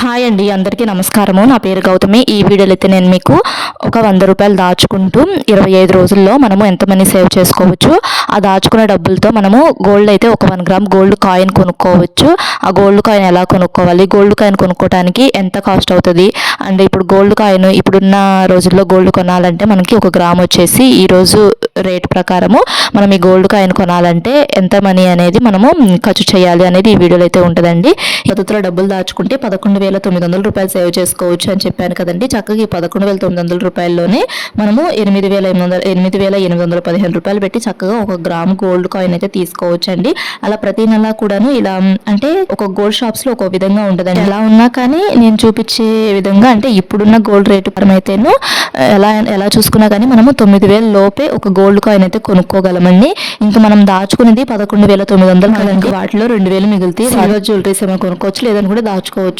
Hi అండి అందరికీ నమస్కారము. నా పేరు గౌతమి. ఈ వీడియోలో అయితే నేను మీకు ఒక వంద రూపాయలు దాచుకుంటూ ఇరవై ఐదు రోజుల్లో మనము ఎంత మనీ సేవ్ చేసుకోవచ్చు? ఆ దాచుకున్న డబ్బులతో మనము గోల్డ్ అయితే ఒక వన్ గ్రామ్ గోల్డ్ కాయిన్ కొనుక్కోవచ్చు. ఆ గోల్డ్ కాయిన్ ఎలా కొనుక్కోవాలి? గోల్డ్ కాయిన్ కొనుక్కోవడానికి ఎంత కాస్ట్ అవుతుంది? అండ్ ఇప్పుడు గోల్డ్ కాయిన్ ఇప్పుడున్న రోజుల్లో గోల్డ్ కొనాలంటే మనకి ఒక గ్రామ్ వచ్చేసి ఈరోజు రేట్ ప్రకారము మనం ఈ గోల్డ్ కాయిన్ కొనాలంటే ఎంత మనీ అనేది మనము ఖర్చు చేయాలి అనేది ఈ వీడియోలో అయితే ఉంటుందండి. ఈ పద్ధతిలో డబ్బులు దాచుకుంటే పదకొండు వేల తొమ్మిది వందల రూపాయలు సేవ్ చేసుకోవచ్చు అని చెప్పాను కదండి. చక్కగా ఈ పదకొండు వేల తొమ్మిది వందల రూపాయల్లోనే మనము ఎనిమిది వేల ఎనిమిది వందల ఎనిమిది వేల ఎనిమిది వందల పదిహేను రూపాయలు పెట్టి చక్కగా ఒక గ్రామ్ గోల్డ్ కాయిన్ అయితే తీసుకోవచ్చు అండి అలా ప్రతి నెల కూడాను ఇలా అంటే ఒక గోల్డ్ షాప్స్లో ఒక విధంగా ఉంటుందండి ఎలా ఉన్నా కానీ నేను చూపించే విధంగా అంటే ఇప్పుడున్న గోల్డ్ రేటు పరమైతేను ఎలా ఎలా చూసుకున్నా కానీ మనము తొమ్మిది వేల లోపే ఒక గోల్డ్ కాయిన్ అయితే కొనుక్కోగలమండి. ఇంకా మనం దాచుకునేది పదకొండు వేల తొమ్మిది వందలు వాటిలో రెండు వేలు మిగిలితే సిల్వర్ జ్యువెలరీస్ ఏమైనా కొనుక్కోవచ్చు లేదని కూడా దాచుకోవచ్చు.